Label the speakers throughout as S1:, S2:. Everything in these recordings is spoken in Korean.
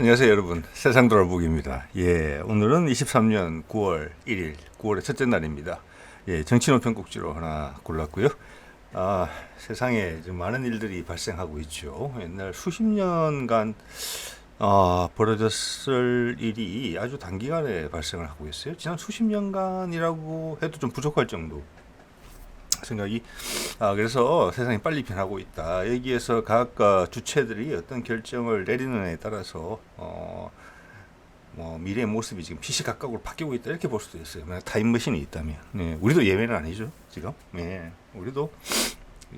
S1: 안녕하세요 여러분. 세상 돌아보기입니다. 예 오늘은 23년 9월 1일 9월의 첫째 날입니다. 예 정치노편 꼭지로 하나 골랐고요. 아 세상에 좀 많은 일들이 발생하고 있죠. 옛날 수십 년간 아, 벌어졌을 일이 아주 단기간에 발생을 하고 있어요. 지난 수십 년간이라고 해도 좀 부족할 정도 생각이 아 그래서 세상이 빨리 변하고 있다. 여기에서 각 어, 주체들이 어떤 결정을 내리느냐에 따라서 어, 뭐 미래의 모습이 지금 시시각각으로 바뀌고 있다 이렇게 볼 수도 있어요. 만약 타임머신이 있다면, 네, 우리도 예외는 아니죠 지금. 네, 우리도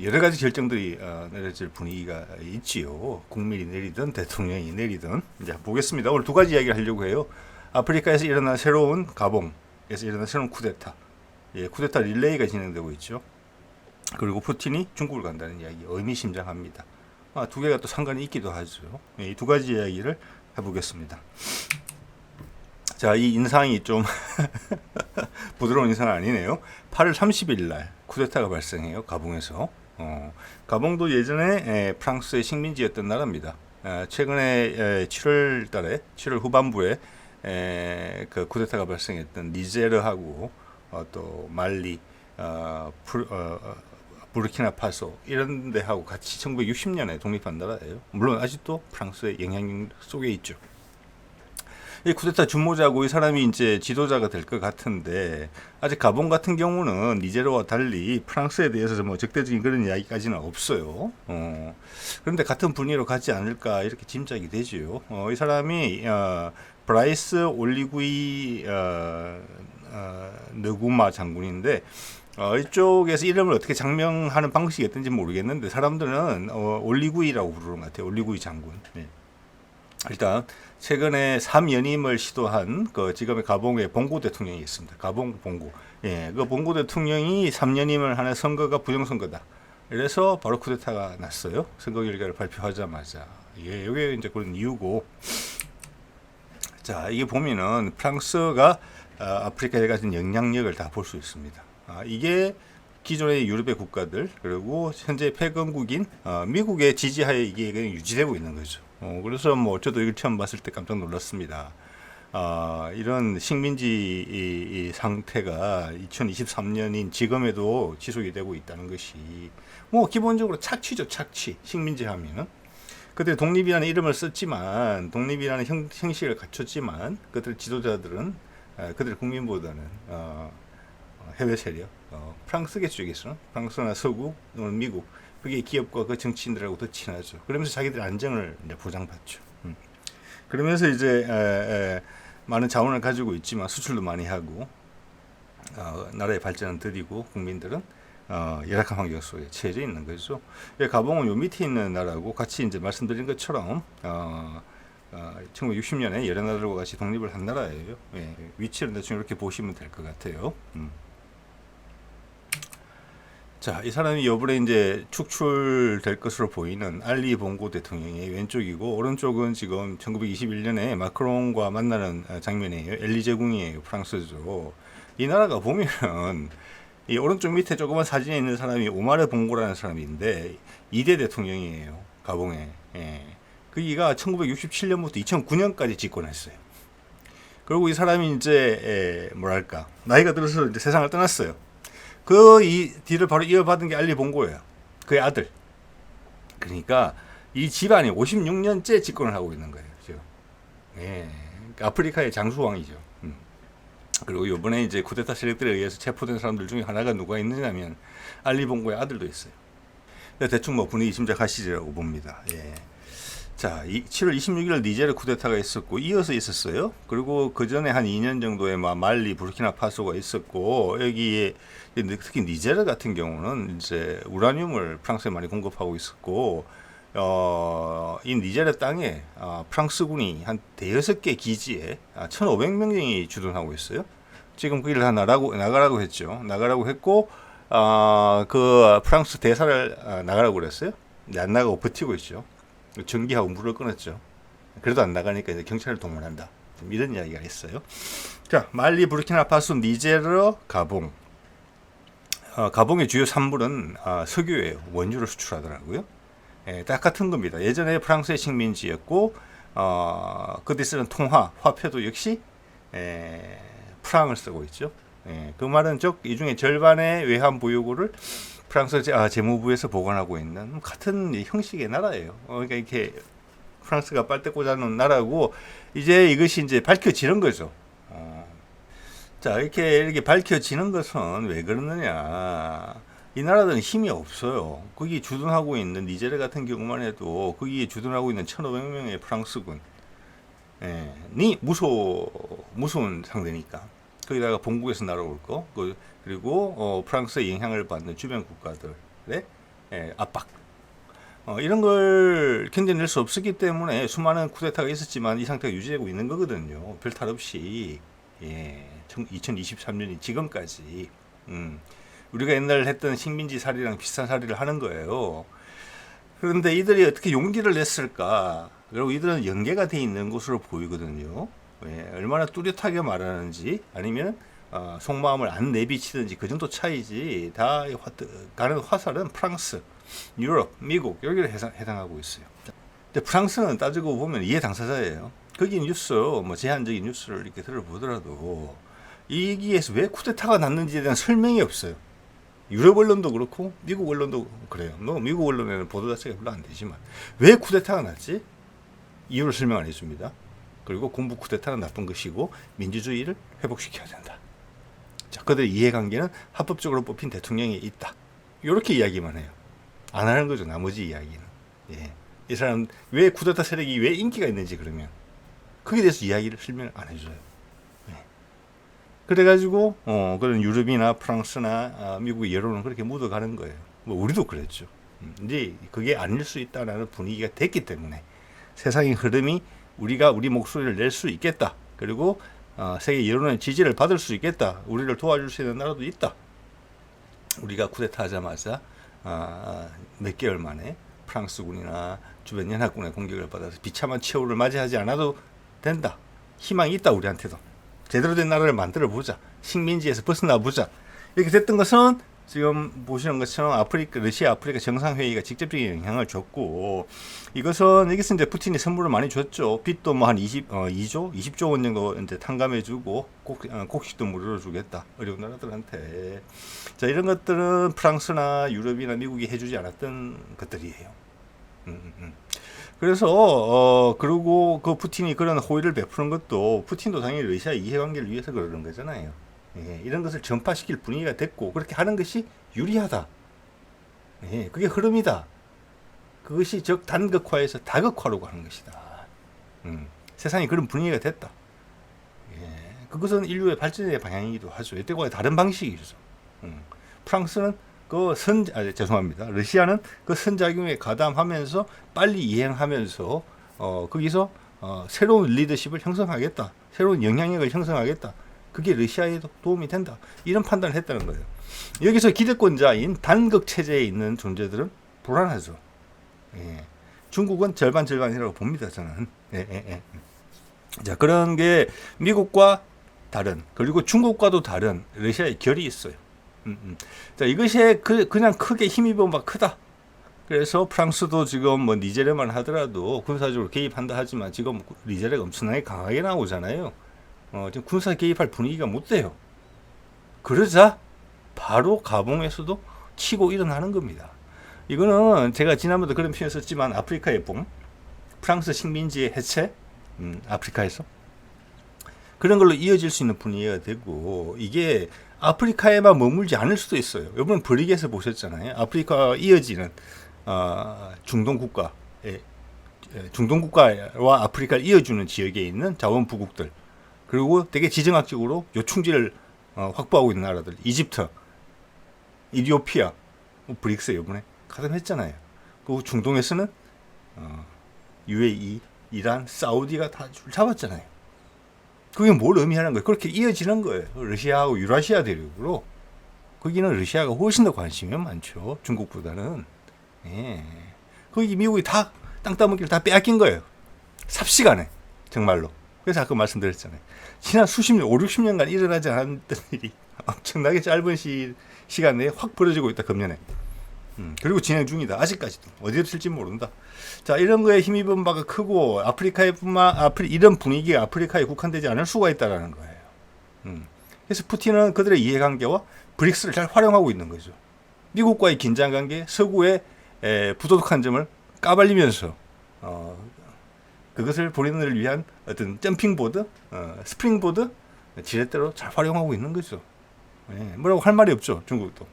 S1: 여러 가지 결정들이 어, 내려질 분위기가 있지요. 국민이 내리든 대통령이 내리든 이제 보겠습니다. 오늘 두 가지 이야기를 하려고 해요. 아프리카에서 일어난 새로운 가봉에서 일어난 새로운 쿠데타. 예, 쿠데타 릴레이가 진행되고 있죠. 그리고 푸틴이 중국을 간다는 이야기 의미심장합니다. 아, 두 개가 또 상관이 있기도 하죠. 예, 이두 가지 이야기를 해보겠습니다. 자, 이 인상이 좀 부드러운 인상은 아니네요. 8월 30일 날 쿠데타가 발생해요. 가봉에서. 어, 가봉도 예전에 에, 프랑스의 식민지였던 나라입니다. 에, 최근에 에, 7월 달에 7월 후반부에 에, 그 쿠데타가 발생했던 니제르하고 어, 또 말리 어, 불, 어, 어, 부르키나파소 이런 데하고 같이 1960년에 독립한 나라예요. 물론 아직도 프랑스의 영향력 속에 있죠. 이 쿠데타 준모자고 이 사람이 이제 지도자가 될 것 같은데 아직 가봉 같은 경우는 니제르와 달리 프랑스에 대해서 뭐 적대적인 그런 이야기까지는 없어요. 어, 그런데 같은 분위기로 가지 않을까 이렇게 짐작이 되지요. 어, 이 사람이 어, 브라이스 올리구이 어, 어, 느구마 장군인데 어, 이쪽에서 이름을 어떻게 장명하는 방식이 어떤지 모르겠는데 사람들은 어, 올리구이라고 부르는 것 같아요. 올리구이 장군. 네. 일단 최근에 3연임을 시도한 그 지금의 가봉의 봉고 대통령이 있습니다. 가봉 봉고. 예, 그 봉고 대통령이 3연임을 하는 선거가 부정선거다. 그래서 바로 쿠데타가 났어요. 선거 결과를 발표하자마자. 예, 이게 이제 그런 이유고. 자, 이게 보면은 프랑스가 어, 아프리카에 가진 영향력을 다 볼 수 있습니다. 아, 이게 기존의 유럽의 국가들 그리고 현재 패권국인 어, 미국의 지지하에 이게 유지되고 있는 거죠. 어, 그래서 뭐 저도 이걸 처음 봤을 때 깜짝 놀랐습니다. 아, 이런 식민지 상태가 2023년인 지금에도 지속이 되고 있다는 것이 뭐 기본적으로 착취죠, 착취. 식민지 하면은. 그때 독립이라는 이름을 썼지만 독립이라는 형, 형식을 갖췄지만 그들 지도자들은 아, 그들 국민보다는 어, 해외 세력, 어, 프랑스계 쪽에서는 프랑스나 서구 또는 미국 그게 기업과 그 정치인들하고 더 친하죠. 그러면서 자기들 안정을 이제 보장받죠. 음. 그러면서 이제 에, 에, 많은 자원을 가지고 있지만 수출도 많이 하고 어, 나라의 발전을 드리고 국민들은 어, 열악한 환경 속에 처해져 있는 거죠. 예, 가봉은 요 밑에 있는 나라고 같이 이제 말씀드린 것처럼 어, 어, 1960년에 여러 나라들과 같이 독립을 한 나라예요. 예, 위치를 대충 이렇게 보시면 될 것 같아요. 음. 자, 이 사람이 요번에 이제 축출될 것으로 보이는 알리 봉고 대통령이 왼쪽이고 오른쪽은 지금 1921년에 마크롱과 만나는 어, 장면이에요. 엘리제궁이에요. 프랑스죠. 이 나라가 보면은 이 오른쪽 밑에 조그만 사진에 있는 사람이 오마르 봉고라는 사람인데 2대 대통령이에요. 가봉에. 예. 그기가 1967년부터 2009년까지 집권했어요. 그리고 이 사람이 이제 에, 뭐랄까 나이가 들어서 이제 세상을 떠났어요. 그 이 뒤를 바로 이어받은 게 알리 봉고예요. 그의 아들. 그러니까 이 집안이 56년째 집권을 하고 있는 거예요. 지금. 예. 그러니까 아프리카의 장수왕이죠. 음. 그리고 이번에 이제 쿠데타 세력들에 의해서 체포된 사람들 중에 하나가 누가 있느냐면 알리 봉고의 아들도 있어요. 대충 뭐 분위기 짐작하시리라고 봅니다. 예. 자, 이, 7월 26일 니제르 쿠데타가 있었고 이어서 있었어요. 그리고 그 전에 한 2년 정도에 막 말리, 부르키나파소가 있었고 여기에 특히 니제르 같은 경우는 이제 우라늄을 프랑스에 많이 공급하고 있었고 어, 이 니제르 땅에 어, 프랑스군이 한 대여섯 개 기지에 아, 1,500명이 주둔하고 있어요. 지금 거기를 다 나가라고 나가라고 했죠. 나가라고 했고 어, 그 프랑스 대사를 어, 나가라고 그랬어요. 안 나가고 버티고 있죠. 전기하고 물을 끊었죠. 그래도 안 나가니까 이제 경찰을 동원한다. 이런 이야기가 있어요. 자, 말리, 부르키나파소, 니제르, 가봉. 어, 가봉의 주요 산물은 어, 석유예요. 원유를 수출하더라고요. 예, 딱 같은 겁니다. 예전에 프랑스의 식민지였고 어, 그때 쓰는 통화, 화폐도 역시 에, 프랑을 쓰고 있죠. 예, 그 말은 즉 이 중에 절반의 외환 보유고를 프랑스 제- 아, 재무부에서 보관하고 있는 같은 이 형식의 나라예요. 어, 그러니까 이렇게 프랑스가 빨대 꽂아놓은 나라고 이제 이것이 이제 밝혀지는 거죠. 어. 자 이렇게 이렇게 밝혀지는 것은 왜 그러느냐? 이 나라들은 힘이 없어요. 거기 주둔하고 있는 니제르 같은 경우만 해도 거기에 주둔하고 있는 1,500명의 프랑스군, 예, 니 무소 무서운 상대니까. 거기다가 본국에서 날아올 거, 그, 그리고 어, 프랑스의 영향을 받는 주변 국가들의 예, 압박. 어, 이런 걸 견뎌낼 수 없었기 때문에 수많은 쿠데타가 있었지만 이 상태가 유지되고 있는 거거든요. 별 탈 없이 예, 2023년이 지금까지 음, 우리가 옛날 했던 식민지 살이랑 비슷한 살이를 하는 거예요. 그런데 이들이 어떻게 용기를 냈을까? 그리고 이들은 연계가 돼 있는 것으로 보이거든요. 예, 얼마나 뚜렷하게 말하는지 아니면 어, 속마음을 안 내비치든지 그 정도 차이지 다이 화, 가는 화살은 프랑스, 유럽, 미국 여기를 해당, 해당하고 있어요. 근데 프랑스는 따지고 보면 이해 당사자예요. 거기 뉴스 뭐 제한적인 뉴스를 이렇게 들어보더라도 이기에서 왜 쿠데타가 났는지에 대한 설명이 없어요. 유럽 언론도 그렇고 미국 언론도 그래요. 뭐 미국 언론에는 보도 자체가 별로 안 되지만 왜 쿠데타가 났지? 이유를 설명 안 해줍니다. 그리고 군부 쿠데타는 나쁜 것이고 민주주의를 회복시켜야 된다. 자, 그들의 이해관계는 합법적으로 뽑힌 대통령이 있다. 이렇게 이야기만 해요. 안 하는 거죠. 나머지 이야기는. 예. 이 사람 왜 쿠데타 세력이 왜 인기가 있는지 그러면 거기에 대해서 이야기를 설명을 안 해줘요. 예. 그래가지고 어, 그런 유럽이나 프랑스나 아, 미국의 여론은 그렇게 묻어가는 거예요. 뭐 우리도 그랬죠. 음, 이제 그게 아닐 수 있다라는 분위기가 됐기 때문에 세상의 흐름이 우리가 우리 목소리를 낼 수 있겠다. 그리고 어, 세계 여론의 지지를 받을 수 있겠다. 우리를 도와줄 수 있는 나라도 있다. 우리가 쿠데타 하자마자 아, 몇 개월 만에 프랑스군이나 주변 연합군의 공격을 받아서 비참한 최후를 맞이하지 않아도 된다. 희망이 있다 우리한테도. 제대로 된 나라를 만들어 보자. 식민지에서 벗어나 보자. 이렇게 됐던 것은 지금 보시는 것처럼 아프리카 러시아 아프리카 정상 회의가 직접적인 영향을 줬고 이것은 여기서 이제 푸틴이 선물을 많이 줬죠. 빚도 뭐 한 20, 어, 2조, 20조 원 정도 이제 탕감해주고 곡, 어, 곡식도 무료로 주겠다. 어려운 나라들한테. 자 이런 것들은 프랑스나 유럽이나 미국이 해주지 않았던 것들이에요. 음, 음, 음. 그래서 어 그리고 그 푸틴이 그런 호의를 베푸는 것도 푸틴도 당연히 러시아 이해관계를 위해서 그러는 거잖아요. 예, 이런 것을 전파시킬 분위기가 됐고 그렇게 하는 것이 유리하다. 예, 그게 흐름이다. 그것이 즉 단극화에서 다극화로 가는 것이다. 음, 세상이 그런 분위기가 됐다. 예, 그것은 인류의 발전의 방향이기도 하죠. 이때와 다른 방식이죠. 음, 프랑스는 그 선, 아, 죄송합니다. 러시아는 그 선작용에 가담하면서 빨리 이행하면서 어, 거기서 어, 새로운 리더십을 형성하겠다. 새로운 영향력을 형성하겠다. 그게 러시아에도 도움이 된다. 이런 판단을 했다는 거예요. 여기서 기득권자인 단극 체제에 있는 존재들은 불안하죠. 예. 중국은 절반 절반이라고 봅니다. 저는. 예, 예, 예. 자 그런 게 미국과 다른 그리고 중국과도 다른 러시아의 결이 있어요. 음, 음. 자 이것이 그 그냥 크게 힘입은 바 크다. 그래서 프랑스도 지금 뭐 니제르만 하더라도 군사적으로 개입한다 하지만 지금 니제르가 엄청나게 강하게 나오잖아요. 어, 지금 군사 개입할 분위기가 못 돼요. 그러자 바로 가봉에서도 치고 일어나는 겁니다. 이거는 제가 지난번도 그런 표현 썼지만 아프리카의 봄, 프랑스 식민지의 해체, 음, 아프리카에서 그런 걸로 이어질 수 있는 분위기가 되고 이게 아프리카에만 머물지 않을 수도 있어요. 이번 브릭에서 보셨잖아요. 아프리카 이어지는 어, 중동 국가, 예, 중동 국가와 아프리카를 이어주는 지역에 있는 자원 부국들 그리고 되게 지정학적으로 요충지를 어, 확보하고 있는 나라들, 이집트, 이디오피아, 뭐 브릭스 이번에 가담했잖아요. 그 중동에서는 어, UAE, 이란, 사우디가 다 줄 잡았잖아요. 그게 뭘 의미하는 거예요? 그렇게 이어지는 거예요. 러시아하고 유라시아 대륙으로. 거기는 러시아가 훨씬 더 관심이 많죠. 중국보다는. 예. 거기 미국이 다 땅 따먹기를 다 빼앗긴 거예요. 삽시간에. 정말로. 그래서 아까 말씀드렸잖아요. 지난 수십 년, 5, 60년간 일어나지 않았던 일이 엄청나게 짧은 시, 시간 내에 확 벌어지고 있다, 금년에. 음, 그리고 진행 중이다. 아직까지도 어디로 튈지 모른다. 자 이런 거에 힘입은 바가 크고 아프리카에 뿐만 아프리 이런 분위기가 아프리카에 국한되지 않을 수가 있다라는 거예요. 음. 그래서 푸틴은 그들의 이해관계와 브릭스를 잘 활용하고 있는 거죠. 미국과의 긴장관계, 서구의 에, 부도덕한 점을 까발리면서 어, 그것을 본인을 위한 어떤 점핑보드, 어, 스프링보드 지렛대로 잘 활용하고 있는 거죠. 예, 뭐라고 할 말이 없죠. 중국도.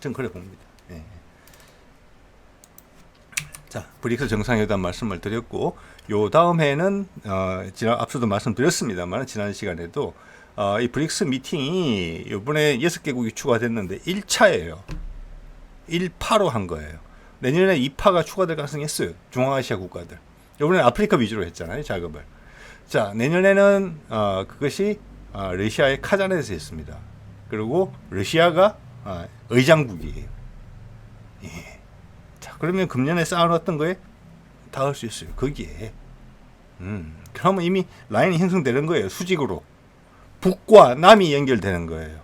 S1: 전 그래 봅니다. 예. 자, 브릭스 정상회담 말씀을 드렸고, 요 다음에는 어, 지난 앞서도 말씀드렸습니다만 지난 시간에도 어, 이 브릭스 미팅이 이번에 여섯 개국이 추가됐는데 1차예요. 1파로 한 거예요. 내년에 2파가 추가될 가능성이 있어요. 중앙아시아 국가들. 이번에 아프리카 위주로 했잖아요, 작업을. 자, 내년에는 어, 그것이 어, 러시아의 카잔에서 했습니다. 그리고 러시아가 어, 의장국이에요. 예. 자, 그러면 금년에 쌓아놨던 거에 닿을 수 있어요. 거기에. 음, 그러면 이미 라인이 형성되는 거예요. 수직으로. 북과 남이 연결되는 거예요.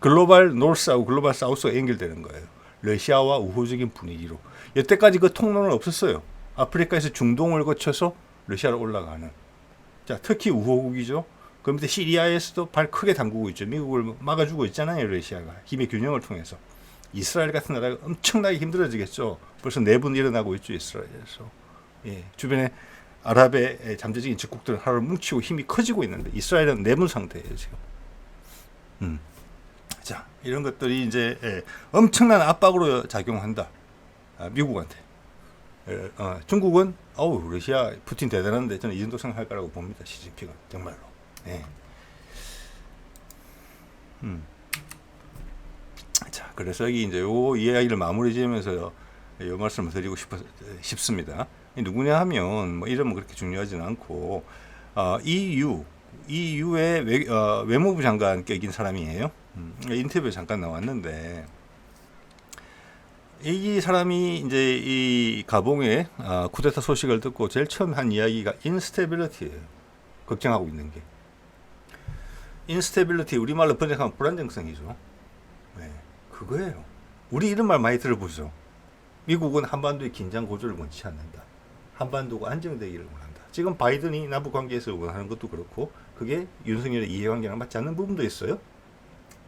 S1: 글로벌 노스하고 글로벌 사우스가 연결되는 거예요. 러시아와 우호적인 분위기로. 여태까지 그 통로는 없었어요. 아프리카에서 중동을 거쳐서 러시아로 올라가는. 자, 특히 우호국이죠. 그 밑에 시리아에서도 발 크게 담그고 있죠. 미국을 막아주고 있잖아요. 러시아가. 힘의 균형을 통해서. 이스라엘 같은 나라가 엄청나게 힘들어지겠죠. 벌써 내분 일어나고 있죠. 이스라엘에서. 예, 주변에 아랍의 잠재적인 적국들은 하루 뭉치고 힘이 커지고 있는데 이스라엘은 내분 상태예요 지금. 음. 자 이런 것들이 이제 예, 엄청난 압박으로 작용한다. 아, 미국한테. 예, 어, 중국은 어우 러시아 푸틴 대단한데 저는 이 정도 생각할 거라고 봅니다. 시진핑은 정말로. 예. 음. 자 그래서 여기 이제 요 이야기를 마무리 지으면서 요 말씀을 드리고 싶어 싶습니다. 누구냐 하면 뭐 이름은 그렇게 중요하지는 않고 어, EU EU의 외, 어, 외무부 장관 격인 사람이에요. 음, 인터뷰에 잠깐 나왔는데 이 사람이 이제 이 가봉의 어, 쿠데타 소식을 듣고 제일 처음 한 이야기가 인스테빌리티예요. 걱정하고 있는 게. 인스테빌리티 우리말로 번역하면 불안정성이죠. 네, 그거예요. 우리 이런 말 많이 들어보죠. 미국은 한반도의 긴장 고조를 원치 않는다. 한반도가 안정되기를 원한다. 지금 바이든이 남북 관계에서 원하는 것도 그렇고 그게 윤석열의 이해관계랑 맞지 않는 부분도 있어요.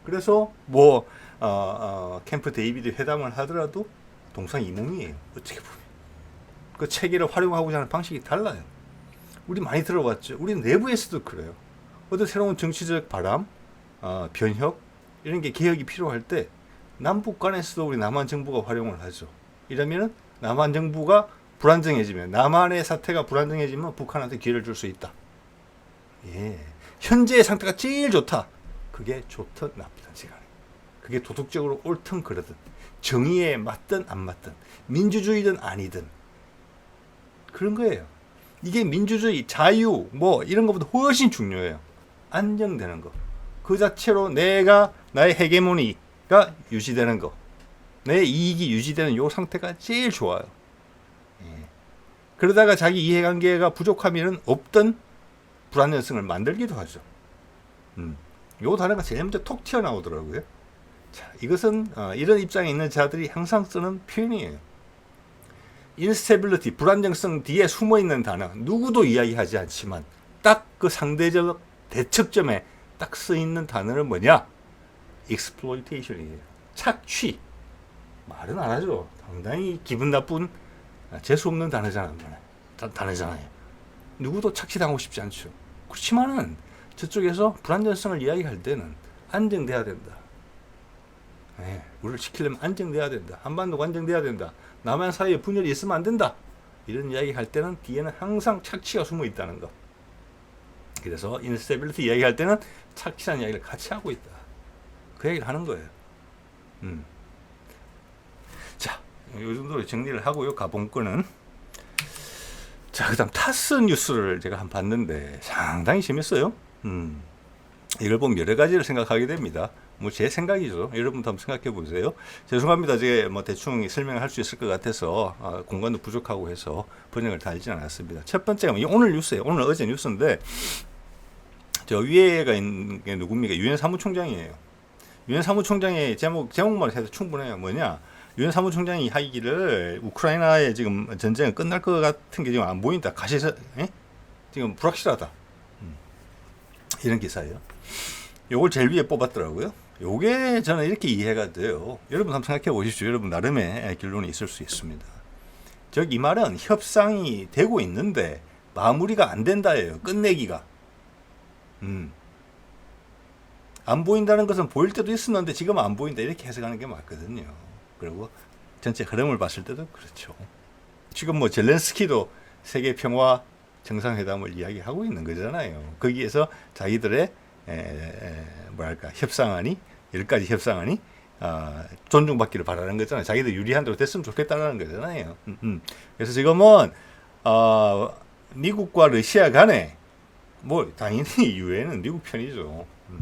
S1: 그래서 뭐 어, 어, 캠프 데이비드 회담을 하더라도 동상이몽이에요. 어떻게 보면 그 체계를 활용하고자 하는 방식이 달라요. 우리 많이 들어봤죠. 우리 내부에서도 그래요. 어떤 새로운 정치적 바람, 어, 변혁 이런 게 개혁이 필요할 때 남북 간에서도 우리 남한 정부가 활용을 하죠. 이러면은 남한 정부가 불안정해지면 남한의 사태가 불안정해지면 북한한테 기회를 줄 수 있다. 예. 현재의 상태가 제일 좋다. 그게 좋든 나쁘든 시간에. 그게 도덕적으로 옳든 그러든 정의에 맞든 안 맞든 민주주의든 아니든 그런 거예요. 이게 민주주의, 자유 뭐 이런 것보다 훨씬 중요해요. 안정되는 거. 그 자체로 내가 나의 헤게모니가 유지되는 거. 내 이익이 유지되는 요 상태가 제일 좋아요. 그러다가 자기 이해관계가 부족하면 없던 불안정성을 만들기도 하죠. 음. 요 단어가 제일 먼저 톡 튀어나오더라고요. 자, 이것은 어, 이런 입장에 있는 자들이 항상 쓰는 표현이에요. 인스테빌리티, 불안정성 뒤에 숨어 있는 단어, 누구도 이야기하지 않지만 딱 그 상대적 대척점에 딱 쓰 있는 단어는 뭐냐? exploitation이에요. 착취. 말은 안 하죠. 상당히 기분 나쁜 재수 없는 단어잖아요. 단어잖아요. 누구도 착취당하고 싶지 않죠. 그렇지만은 저쪽에서 불안정성을 이야기할 때는 안정돼야 된다. 네, 우리를 지키려면 안정돼야 된다. 한반도가 안정돼야 된다. 남한 사이에 분열이 있으면 안 된다. 이런 이야기 할 때는 뒤에는 항상 착취가 숨어 있다는 거. 그래서 인스테빌리티 이야기할 때는 착취라는 이야기를 같이 하고 있다. 그 얘기를 하는 거예요. 음. 자, 요 정도로 정리를 하고요. 가본권은. 자, 그 다음 타스 뉴스를 제가 한 봤는데 상당히 재밌어요. 음. 이걸 보면 여러 가지를 생각하게 됩니다. 뭐 제 생각이죠. 여러분도 한번 생각해 보세요. 죄송합니다. 제가 뭐 대충 설명을 할수 있을 것 같아서 아, 공간도 부족하고 해서 번역을 달지 않았습니다. 첫 번째가 뭐 오늘 뉴스예요. 오늘 어제 뉴스인데 저 위에가 있는 게 누굽니까? 유엔 사무총장이에요. 유엔 사무총장의 제목 제목만 해도 충분해요. 뭐냐? 유엔 사무총장이 하기를 우크라이나의 지금 전쟁은 끝날 것 같은 게 지금 안 보인다. 가시서 예? 지금 불확실하다. 음. 이런 기사예요. 요걸 제일 위에 뽑았더라고요. 요게 저는 이렇게 이해가 돼요. 여러분 한번 생각해 보십시오. 여러분 나름의 결론이 있을 수 있습니다. 즉 이 말은 협상이 되고 있는데 마무리가 안 된다예요. 끝내기가. 음. 안 보인다는 것은 보일 때도 있었는데 지금 안 보인다 이렇게 해석하는 게 맞거든요. 그리고 전체 흐름을 봤을 때도 그렇죠. 지금 뭐 젤렌스키도 세계 평화 정상회담을 이야기하고 있는 거잖아요. 거기에서 자기들의 에, 에, 뭐랄까 협상안이 열 가지 협상안이 아, 존중받기를 바라는 거잖아요. 자기들 유리한 대로 됐으면 좋겠다라는 거잖아요. 음, 음. 그래서 지금은 어, 미국과 러시아 간에 뭐 당연히 유엔은 미국 편이죠. 음.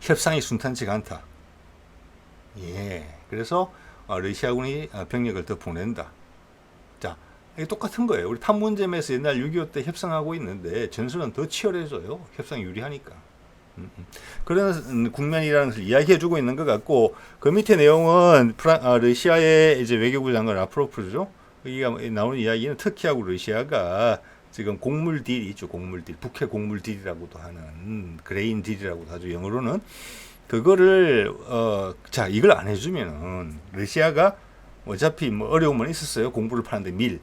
S1: 협상이 순탄치가 않다. 예. 그래서 어, 러시아군이 어, 병력을 더 보낸다. 자, 이게 똑같은 거예요. 우리 판문점에서 옛날 6.25 때 협상하고 있는데 전술은 더 치열해져요. 협상이 유리하니까. 음, 음. 그런 국면이라는 것을 이야기해주고 있는 것 같고 그 밑에 내용은 프라, 아, 러시아의 이제 외교부 장관 라프로프죠. 여기가 나오는 이야기는 터키하고 러시아가 지금 곡물 딜이 있죠. 곡물 딜, 북해 곡물 딜이라고도 하는 그레인 딜이라고도 하죠. 영어로는 그거를 어, 자 이걸 안 해주면은 러시아가 어차피 뭐 어려움은 있었어요. 공부를 파는데 밀.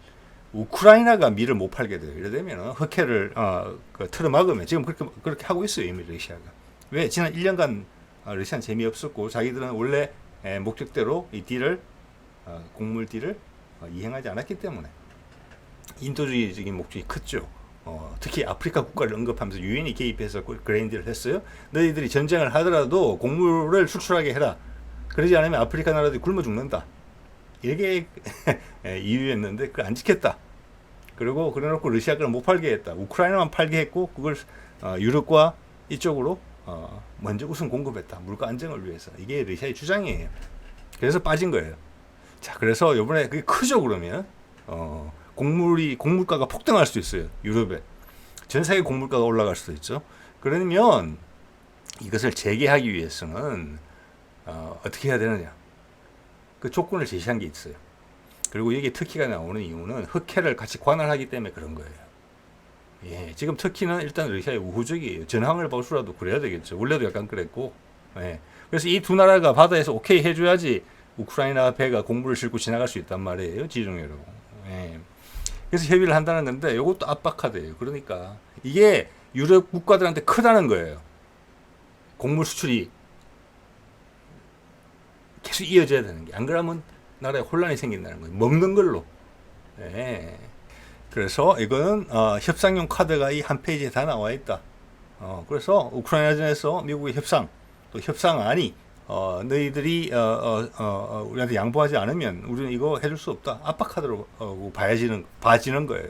S1: 우크라이나가 밀을 못 팔게 돼요. 이래 되면 흑해를 어, 그 틀어막으면 지금 그렇게 그렇게 하고 있어요. 이미 러시아가. 왜 지난 1년간 어, 러시아는 재미없었고 자기들은 원래 에, 목적대로 이 딜을 어, 곡물 딜을 어, 이행하지 않았기 때문에 인도주의적인 목적이 컸죠. 어, 특히 아프리카 국가를 언급하면서 유엔이 개입해서 그 그레인드를 했어요. 너희들이 전쟁을 하더라도 곡물을 수출하게 해라. 그러지 않으면 아프리카 나라들이 굶어 죽는다. 이게 예, 이유였는데 그걸 안 지켰다. 그리고 그래놓고 러시아 거를 못 팔게 했다. 우크라이나만 팔게 했고 그걸 어, 유럽과 이쪽으로 어, 먼저 우선 공급했다. 물가 안정을 위해서. 이게 러시아의 주장이에요. 그래서 빠진 거예요. 자, 그래서 이번에 그게 크죠 그러면 어, 곡물이 곡물가가 폭등할 수도 있어요. 유럽에 전 세계 곡물가가 올라갈 수도 있죠. 그러면 이것을 재개하기 위해서는 어, 어떻게 해야 되느냐? 그 조건을 제시한 게 있어요. 그리고 여기 터키가 나오는 이유는 흑해를 같이 관할하기 때문에 그런 거예요. 예, 지금 터키는 일단 러시아의 우호적이에요. 전황을 보수라도 그래야 되겠죠. 원래도 약간 그랬고. 예. 그래서 이 두 나라가 바다에서 오케이 해줘야지 우크라이나 배가 공물을 싣고 지나갈 수 있단 말이에요. 지중해로. 예. 그래서 협의를 한다는 건데 이것도 압박하대요. 그러니까 이게 유럽 국가들한테 크다는 거예요. 곡물 수출이 계속 이어져야 되는 게 안 그러면 나라에 혼란이 생긴다는 거예요. 먹는 걸로. 예. 그래서 이거는 어, 협상용 카드가 이 한 페이지에 다 나와 있다. 어, 그래서 우크라이나전에서 미국의 협상 또 협상안이 어, 너희들이 어, 어, 어, 우리한테 양보하지 않으면 우리는 이거 해줄 수 없다. 압박카드로 어, 봐야지는 봐지는 거예요.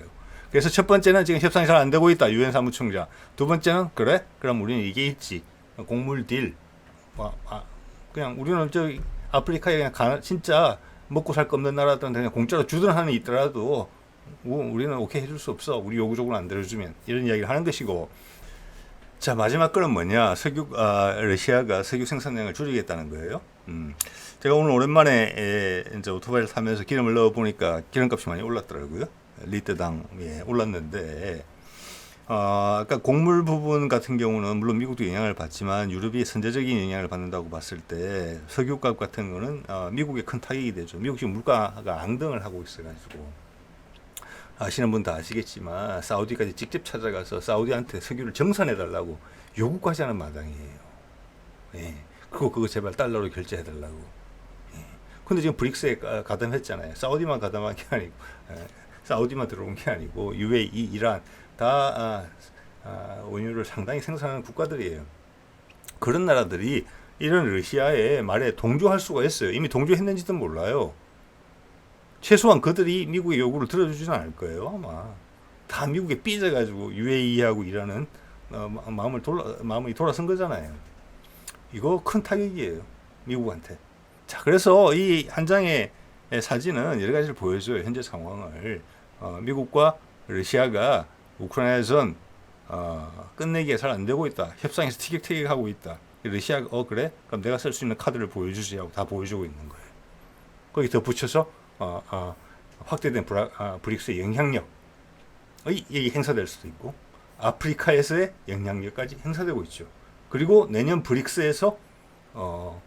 S1: 그래서 첫 번째는 지금 협상이 잘 안 되고 있다. 유엔 사무총장. 두 번째는 그래? 그럼 우리는 이게 있지. 곡물 딜. 와, 아, 그냥 우리는 저 아프리카에 그냥 가, 진짜 먹고 살 거 없는 나라들한테 그냥 공짜로 주든 하는 있더라도 우- 우리는 오케이 해줄 수 없어. 우리 요구적으로 안 들어주면 이런 이야기를 하는 것이고. 자 마지막 거는 뭐냐? 석유 아, 러시아가 석유 생산량을 줄이겠다는 거예요. 음. 제가 오늘 오랜만에 에, 이제 오토바이를 타면서 기름을 넣어 보니까 기름값이 많이 올랐더라고요. 리터당 예, 올랐는데 어, 아까 곡물 부분 같은 경우는 물론 미국도 영향을 받지만 유럽이 선제적인 영향을 받는다고 봤을 때 석유값 같은 거는 어, 미국에 큰 타격이 되죠. 미국 지금 물가가 앙등을 하고 있어가지고 아시는 분 다 아시겠지만 사우디까지 직접 찾아가서 사우디한테 석유를 정산해 달라고 요구까지 하는 마당이에요. 예. 그리고 그거 제발 달러로 결제해 달라고. 예. 근데 지금 브릭스에 가- 가담했잖아요. 사우디만 가담한 게 아니고 예. 사우디만 들어온 게 아니고 UAE, 이란 다 아, 아, 원유를 상당히 생산하는 국가들이에요. 그런 나라들이 이런 러시아의 말에 동조할 수가 있어요. 이미 동조했는지도 몰라요. 최소한 그들이 미국의 요구를 들어주지는 않을 거예요. 아마 다 미국에 삐져가지고 UAE하고 일하는 어, 마- 마음을 돌아 마음이 돌아선 거잖아요. 이거 큰 타격이에요. 미국한테. 자, 그래서 이 한 장의 사진은 여러 가지를 보여줘요. 현재 상황을 어, 미국과 러시아가 우크라이나전 어, 끝내기가 잘안 되고 있다. 협상에서 티격태격하고 있다. 러시아가 어 그래? 그럼 내가 쓸 수 있는 카드를 보여주지 하고 다 보여주고 있는 거예요. 거기 더 붙여서 어, 어, 확대된 브라, 아, 브릭스의 영향력이 여기 행사될 수도 있고 아프리카에서의 영향력까지 행사되고 있죠. 그리고 내년 브릭스에서 어,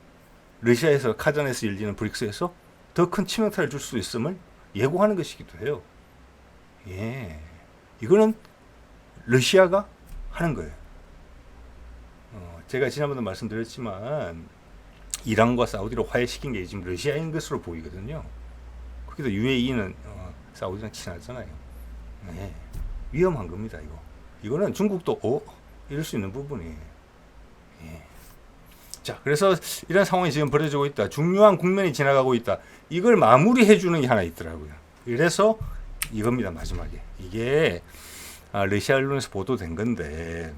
S1: 러시아에서 카잔에서 열리는 브릭스에서 더 큰 치명타를 줄 수 있음을 예고하는 것이기도 해요. 예, 이거는 러시아가 하는 거예요. 어, 제가 지난번에 말씀드렸지만 이란과 사우디를 화해시킨 게 지금 러시아인 것으로 보이거든요. 거기도 UAE는 어, 사우디랑 친하잖아요. 네, 위험한 겁니다. 이거. 이거는 중국도 어 이럴 수 있는 부분이. 예. 자, 그래서 이런 상황이 지금 벌어지고 있다. 중요한 국면이 지나가고 있다. 이걸 마무리해 주는 게 하나 있더라고요. 그래서 이겁니다. 마지막에 이게 아, 러시아 언론에서 보도된 건데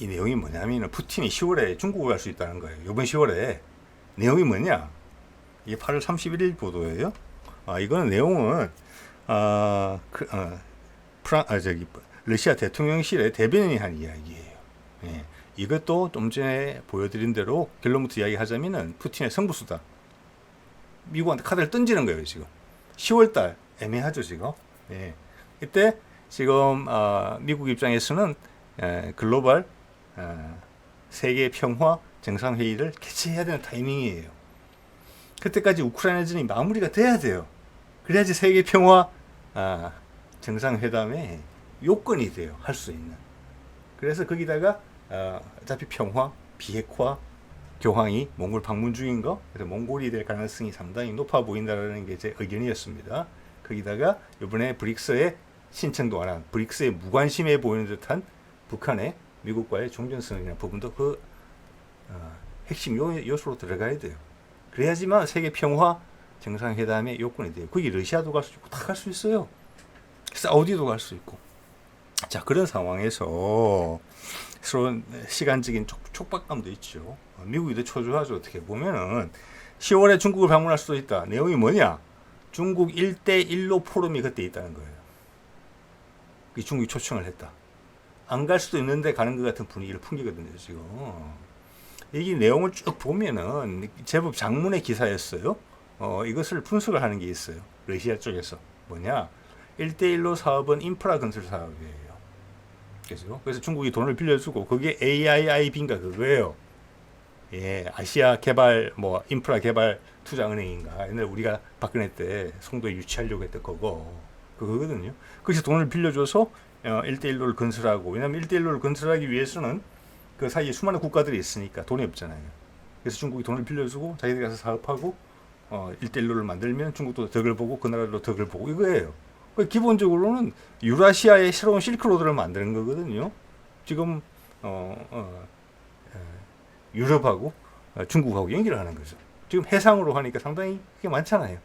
S1: 이 내용이 뭐냐면 푸틴이 10월에 중국을 갈 수 있다는 거예요. 이번 10월에 내용이 뭐냐? 이게 8월 31일 보도예요. 아, 이거는 내용은 아, 그, 아, 프랑 아 저기 러시아 대통령실의 대변인이 한 이야기예요. 예. 이것도 좀 전에 보여드린 대로 결론부터 이야기하자면은 푸틴의 성부수다. 미국한테 카드를 던지는 거예요 지금. 10월달 애매하죠 지금. 예. 이때 지금 어, 미국 입장에서는 에, 글로벌 어, 세계 평화 정상회의를 개최해야 되는 타이밍이에요. 그때까지 우크라이나전이 마무리가 돼야 돼요. 그래야지 세계 평화 아, 정상회담에 요건이 돼요. 할 수 있는. 그래서 거기다가 어, 어차피 평화, 비핵화, 교황이 몽골 방문 중인 거, 그래서 몽골이 될 가능성이 상당히 높아 보인다는 게 제 의견이었습니다. 거기다가 이번에 브릭스의 신청도 안 한, 브릭스에 무관심해 보이는 듯한 북한의 미국과의 종전선언이라는 부분도 그 어, 핵심 요, 요소로 들어가야 돼요. 그래야지만 세계 평화 정상회담의 요건이 돼요. 거기 러시아도 갈 수 있고 다 갈 수 있어요. 사우디도 갈 수 있고. 자 그런 상황에서 서로 시간적인 촉, 촉박감도 있죠. 어, 미국이 더 초조하죠. 어떻게 보면은 10월에 중국을 방문할 수도 있다. 내용이 뭐냐? 중국 1대1로 포럼이 그때 있다는 거예요. 그 중국이 초청을 했다. 안 갈 수도 있는데 가는 것 같은 분위기를 풍기거든요, 지금. 이 내용을 쭉 보면은 제법 장문의 기사였어요. 어, 이것을 분석을 하는 게 있어요. 러시아 쪽에서. 뭐냐? 1대1로 사업은 인프라 건설 사업이에요. 그죠? 그래서 중국이 돈을 빌려주고 그게 AIIB인가 그거예요. 예, 아시아 개발 뭐 인프라 개발 투자은행인가 옛날 우리가 박근혜 때 송도에 유치하려고 했던 거고 그거거든요. 그래서 돈을 빌려줘서 어, 1대1로를 건설하고 왜냐하면 1대1로를 건설하기 위해서는 그 사이에 수많은 국가들이 있으니까 돈이 없잖아요. 그래서 중국이 돈을 빌려주고 자기들이 가서 사업하고 어, 1대1로를 만들면 중국도 덕을 보고 그 나라도 덕을 보고 이거예요. 그 기본적으로는 유라시아의 새로운 실크로드를 만드는 거거든요. 지금 어, 어, 에, 유럽하고 어, 중국하고 연결을 하는 거죠. 지금 해상으로 하니까 상당히 그게 많잖아요.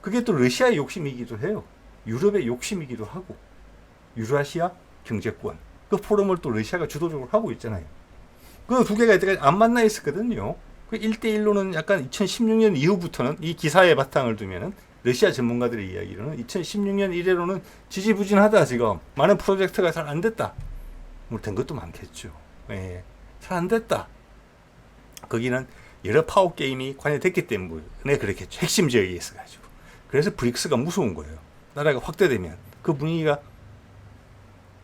S1: 그게 또 러시아의 욕심이기도 해요. 유럽의 욕심이기도 하고 유라시아 경제권 그 포럼을 또 러시아가 주도적으로 하고 있잖아요. 그 두 개가 이때까지 안 만나 있었거든요. 그 1대1로는 약간 2016년 이후부터는 이 기사의 바탕을 두면은 러시아 전문가들의 이야기로는 2016년 이래로는 지지부진하다 지금 많은 프로젝트가 잘 안 됐다. 뭐 된 것도 많겠죠. 예, 잘 안 됐다. 거기는 여러 파워 게임이 관여됐기 때문에 그렇겠죠. 핵심 지역에 있어가지고. 그래서 브릭스가 무서운 거예요. 나라가 확대되면 그 분위기가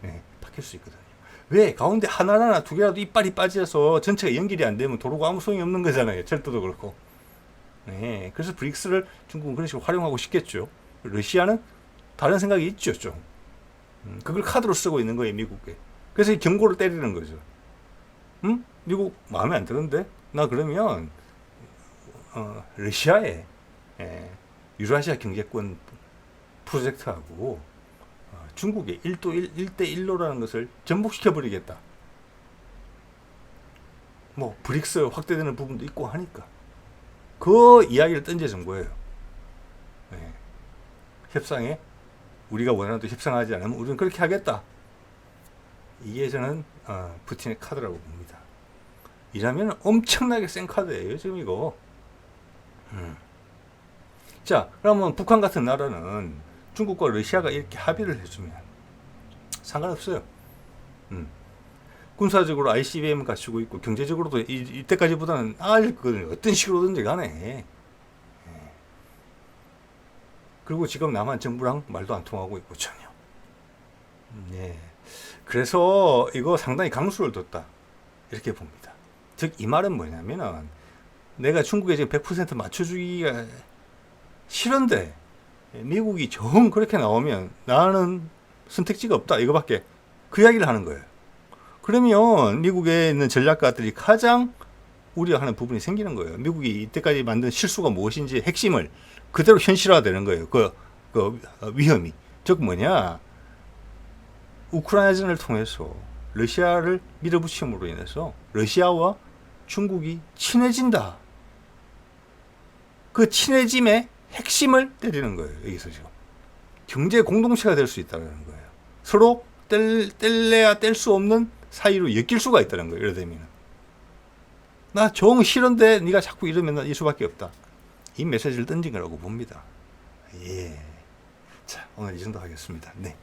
S1: 예, 바뀔 수 있거든요. 왜 가운데 하나나 두 개라도 이빨이 빠져서 전체가 연결이 안 되면 도로가 아무 소용이 없는 거잖아요. 철도도 그렇고. 네, 그래서 브릭스를 중국은 그런 식으로 활용하고 싶겠죠. 러시아는 다른 생각이 있죠, 좀. 음, 그걸 카드로 쓰고 있는 거예요, 미국에. 그래서 이 경고를 때리는 거죠. 음? 미국 마음에 안 드는데? 나 그러면, 어, 러시아에, 예, 유라시아 경제권 프로젝트하고, 어, 중국의 1도 1, 1대 1로라는 것을 전복시켜버리겠다. 뭐, 브릭스 확대되는 부분도 있고 하니까. 그 이야기를 던져준 거예요. 네. 협상에 우리가 원하는 또 협상하지 않으면 우리는 그렇게 하겠다. 이게 저는 어, 푸틴의 카드라고 봅니다. 이라면 엄청나게 센 카드예요, 지금 이거. 음. 자, 그러면 북한 같은 나라는 중국과 러시아가 이렇게 합의를 해주면 상관없어요. 음. 군사적으로 ICBM 갖추고 있고 경제적으로도 이, 이때까지보다는 나을 거거든요. 어떤 식으로든지 간에. 예. 그리고 지금 남한 정부랑 말도 안 통하고 있고 전혀. 네. 그래서 이거 상당히 강수를 뒀다. 이렇게 봅니다. 즉, 이 말은 뭐냐면은 내가 중국에 지금 100% 맞춰주기가 싫은데 미국이 정 그렇게 나오면 나는 선택지가 없다. 이거밖에 그 이야기를 하는 거예요. 그러면 미국에 있는 전략가들이 가장 우려하는 부분이 생기는 거예요. 미국이 이때까지 만든 실수가 무엇인지 핵심을 그대로 현실화되는 거예요. 그, 그 위험이. 즉 뭐냐? 우크라이나전을 통해서 러시아를 밀어붙임으로 인해서 러시아와 중국이 친해진다. 그 친해짐의 핵심을 때리는 거예요. 여기서 지금. 경제 공동체가 될 수 있다는 거예요. 서로 뗄, 뗄래야 뗄 수 없는 사이로 엮일 수가 있다는 거예요. 이러되면. 나 정 싫은데 네가 자꾸 이러면 난이 수밖에 없다. 이 메시지를 던진 거라고 봅니다. 예. 자, 오늘 이 정도 하겠습니다. 네.